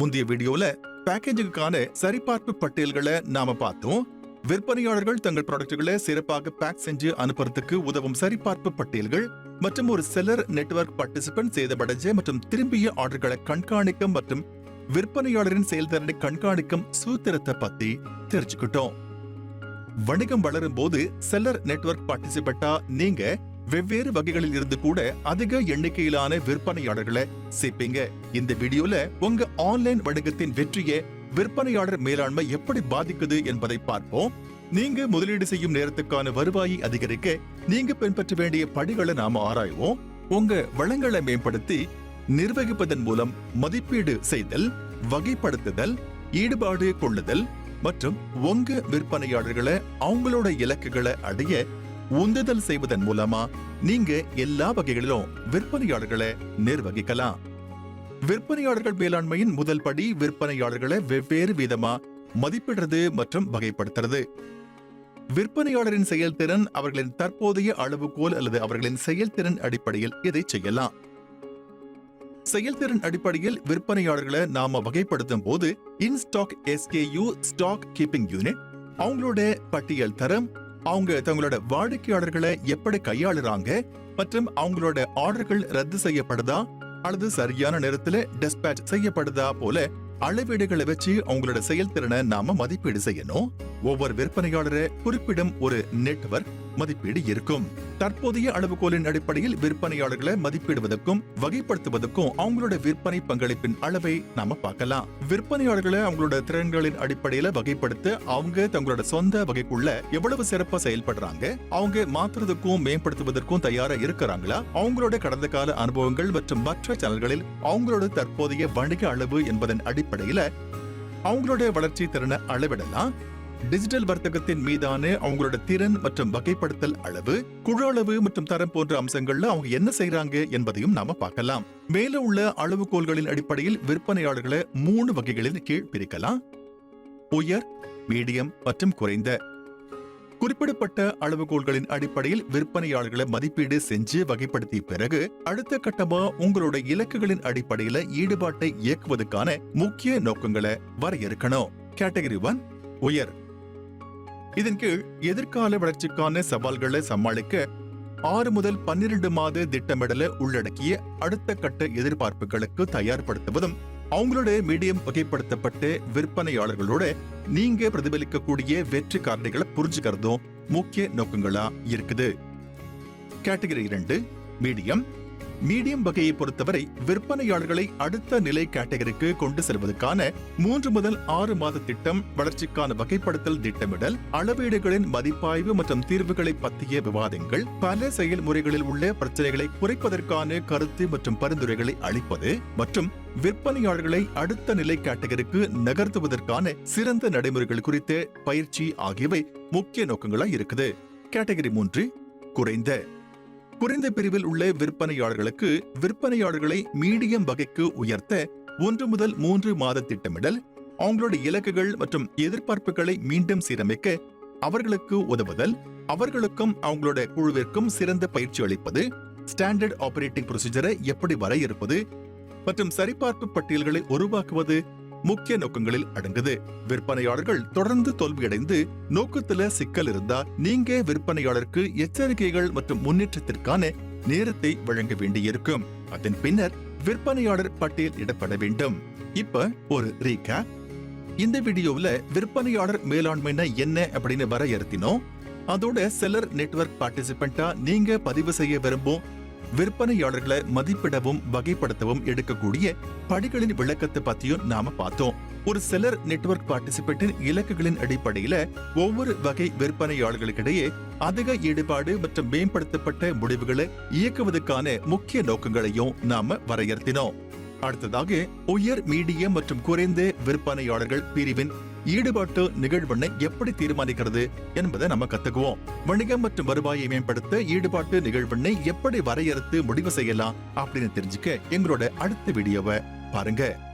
முந்தைய வீடியோல பேக்கேஜுக்கான சரிபார்ப்பு பட்டியல்களை நாம பார்த்தோம். விற்பனையாளர்கள் தங்கள் ப்ராடக்ட்களை சிறப்பாக பேக் செஞ்சு அனுப்புறதுக்கு உதவும் சரிபார்ப்பு பட்டியல்கள் மற்றும் ஒரு செல்லர் நெட்வொர்க் பார்ட்டிசிபென்ட் சேதமடைஞ்ச மற்றும் திரும்பிய ஆர்டர்களை கண்காணிக்கும் மற்றும் விற்பனையாளரின் செயல்திறனை கண்காணிக்கும் சூத்திரத்தை பத்தி தெரிஞ்சுக்கிட்டோம். வணிகம் வளரும் போது செல்லர் நெட்வொர்க் பார்ட்டிசிபெண்டா நீங்க வெவ்வேறு வகைகளில் இருந்து கூட அதிக எண்ணிக்கையிலான விற்பனையாளர்களை சேர்ப்பீங்க. இந்த வீடியோல உங்க ஆன்லைன் வணிகத்தின் வெற்றியை விற்பனையாளர் மேலாண்மை எப்படி பாதிக்குது என்பதை பார்ப்போம். நீங்க முதலீடு செய்யும் நேரத்துக்கான வருவாயை அதிகரிக்க நீங்க பின்பற்ற வேண்டிய படிகளை நாம ஆராய்வோம். உங்க வளங்களை மேம்படுத்தி நிர்வகிப்பதன் மூலம் மதிப்பீடு செய்தல் வகைப்படுத்துதல் ஈடுபாடு கொள்ளுதல் மற்றும் உங்க விற்பனையாளர்களை அவங்களோட இலக்குகளை அடைய உந்துதல் செய்வதன் மூலமா நீங்க எல்லா வகைகளிலும் விற்பனையாளர்களை நிர்வகிக்கலாம். விற்பனையாளர்கள் மேலாண்மையின் முதல் படி விற்பனையாளர்களை வெவ்வேறு விதமா மதிப்பிடுறது மற்றும் வகைப்படுத்துறது. விற்பனையாளரின் செயல்திறன் அவர்களின் தற்போதைய அளவுகோல் அல்லது அவர்களின் செயல்திறன் அடிப்படையில் இதை செய்யலாம். செயல்திறன் அடிப்படையில் விற்பனையாளர்களை நாம வகைப்படுத்தும் போது in stock stock keeping unit அவங்களோட பட்டியல் தரம் அவங்க தங்களோட வாடிக்கையாளர்களை எப்படி கையாளுறாங்க மற்றும் அவங்களோட ஆர்டர்கள் ரத்து செய்யப்படுதா அல்லது சரியான நேரத்துல டெஸ்பேச் செய்யப்படுதா போல அளவீடுகளை வச்சு அவங்களோட செயல்திறனை நாம மதிப்பீடு செய்யணும். ஒவ்வொரு விற்பனையாளரே குறிப்பிடும் ஒரு நெட்வொர்க் மதிப்பீடு இருக்கும். தற்போதைய அளவுகோலின் அடிப்படையில் விற்பனையாளர்களை மதிப்பிடுவதற்கும் வகைப்படுத்துவதற்கும் அவங்களோட விற்பனை பங்களிப்பின் அளவை நாம பார்க்கலாம். விற்பனையாளர்களை அவங்களோட திறன்களின் அடிப்படையில வகைப்படுத்த அவங்க தங்களோட சொந்த வகைக்குள்ள எவ்வளவு சிறப்பா செயல்படுறாங்க அவங்க மாத்துறதுக்கும் மேம்படுத்துவதற்கும் தயாரா இருக்கிறாங்களா அவங்களோட கடந்த கால அனுபவங்கள் மற்றும் மற்ற சேனல்களில் அவங்களோட தற்போதைய வணிக அளவு என்பதன் அடிப்படையில அவங்களோட வளர்ச்சி திறனை அளவிடலாம். டிஜிட்டல் வர்த்தகத்தின் மீதான அவங்களோட திறன் மற்றும் வகைப்படுத்தல் அளவு குழு அளவு மற்றும் தரம் போன்ற அம்சங்கள்ல அவங்க என்ன செய்றாங்க என்பதையும் நாம பார்க்கலாம். மேல உள்ள அளவுகோல்களின் அடிப்படையில் விற்பனையாளர்களை மூணு வகைகளின் கீழ் பிரிக்கலாம். உயர் மீடியம் மற்றும் குறைந்த. குறிப்பிடப்பட்ட அளவுகோல்களின் அடிப்படையில் விற்பனையாளர்களை மதிப்பீடு செஞ்சு வகைப்படுத்திய பிறகு அடுத்த கட்டமா உங்களோட இலக்குகளின் அடிப்படையில ஈடுபாட்டை இயக்குவதற்கான முக்கிய நோக்கங்களை வரையறுக்கணும். கேட்டகரி ஒன் உயர். இதன் கீழ் எதிர்கால வளர்ச்சிக்கான சவால்களை சமாளிக்க ஆறு முதல் பன்னிரண்டு மாத திட்டமிடலை உள்ளடக்கிய அடுத்த கட்ட எதிர்பார்ப்புகளுக்கு தயார்படுத்துவதும் அவங்களோட மீடியம் வகைப்படுத்தப்பட்ட விற்பனையாளர்களோட நீங்க பிரதிபலிக்கக்கூடிய வெற்றி காரணிகளை புரிஞ்சுக்கிறதும் முக்கிய நோக்கங்களா இருக்குது. கேட்டகரி இரண்டு மீடியம் மீடியம் வகையை பொறுத்தவரை விற்பனையாளர்களை அடுத்த நிலை கேட்டகரிக்கு கொண்டு செல்வதற்கான மூன்று முதல் ஆறு மாத திட்டம் வளர்ச்சிக்கான வகைப்படுத்தல் திட்டமிடல் அளவீடுகளின் மதிப்பாய்வு மற்றும் தீர்வுகளை பற்றிய விவாதங்கள் பல செயல்முறைகளில் உள்ள பிரச்சனைகளை குறைப்பதற்கான கருத்து மற்றும் பரிந்துரைகளை அளிப்பது மற்றும் விற்பனையாளர்களை அடுத்த நிலை கேட்டகரிக்கு நகர்த்துவதற்கான சிறந்த நடைமுறைகள் குறித்த பயிற்சி ஆகியவை முக்கிய நோக்கங்களாய் இருக்குது. கேட்டகரி மூன்று குறைந்த குறைந்த பிரிவில் உள்ள விற்பனையாளர்களுக்கு விற்பனையாளர்களை மீடியம் வகைக்கு உயர்த்த ஒன்று முதல் மூன்று மாத திட்டமிடல் அவங்களோட இலக்குகள் மற்றும் எதிர்பார்ப்புகளை மீண்டும் சீரமைக்க அவர்களுக்கு உதவுதல் அவர்களுக்கும் அவங்களோட குழுவிற்கும் சிறந்த பயிற்சி அளிப்பது ஸ்டாண்டர்ட் ஆபரேட்டிங் ப்ரொசீஜரை எப்படி வரையறுப்பது மற்றும் சரிபார்ப்பு பட்டியல்களை உருவாக்குவது முக்கிய நோக்கங்களில் அடங்குது. விற்பனையாளர்கள் தொடர்ந்து தோல்வியடைந்து நோக்கத்துல சிக்கல் இருந்தா நீங்க விற்பனையாளருக்கு எச்சரிக்கைகள் மற்றும் முன்னேற்றத்திற்கான நேரத்தை வழங்க வேண்டியிருக்கும். அதன் பின்னர் விற்பனையாளர் பட்டியல் இடப்பட வேண்டும். இப்ப ஒரு ரீகேப் இந்த வீடியோவுல விற்பனையாளர் மேலாண்மைனா என்ன அப்படின்னு வரையறுத்தினோம். அதோட செல்லர் நெட்வொர்க் பார்ட்டிசிபெண்டா நீங்க பதிவு செய்ய விரும்பும் விற்பனையாளர்களை மதிப்பிடவும் வகைப்படுத்தவும் எடுக்கக்கூடிய படிகளின் விளக்கத்தை பத்தியும் நாம பார்த்தோம். ஒரு செலர் நெட்வொர்க் பார்ட்டிசிபேட்டின் இலக்குகளின் அடிப்படையில ஒவ்வொரு வகை விற்பனையாளர்களுக்கிடையே அதிக ஈடுபாடு மற்றும் மேம்படுத்தப்பட்ட முடிவுகளை இயக்குவதற்கான முக்கிய நோக்கங்களையும் நாம வரையறுத்தினோம். அடுத்ததாக உயர் மீடியம் மற்றும் குறைந்த விற்பனையாளர்கள் பிரிவின் ஈடுபாட்டு நிகழ்வெண்ணை எப்படி தீர்மானிக்கிறது என்பதை நம்ம கத்துக்குவோம். வணிகம் மற்றும் வருவாயை மேம்படுத்த ஈடுபாட்டு நிகழ்வெண்ணை எப்படி வரையறுத்து முடிவு செய்யலாம் அப்படின்னு தெரிஞ்சுக்க எங்களோட அடுத்த வீடியோவை பாருங்க.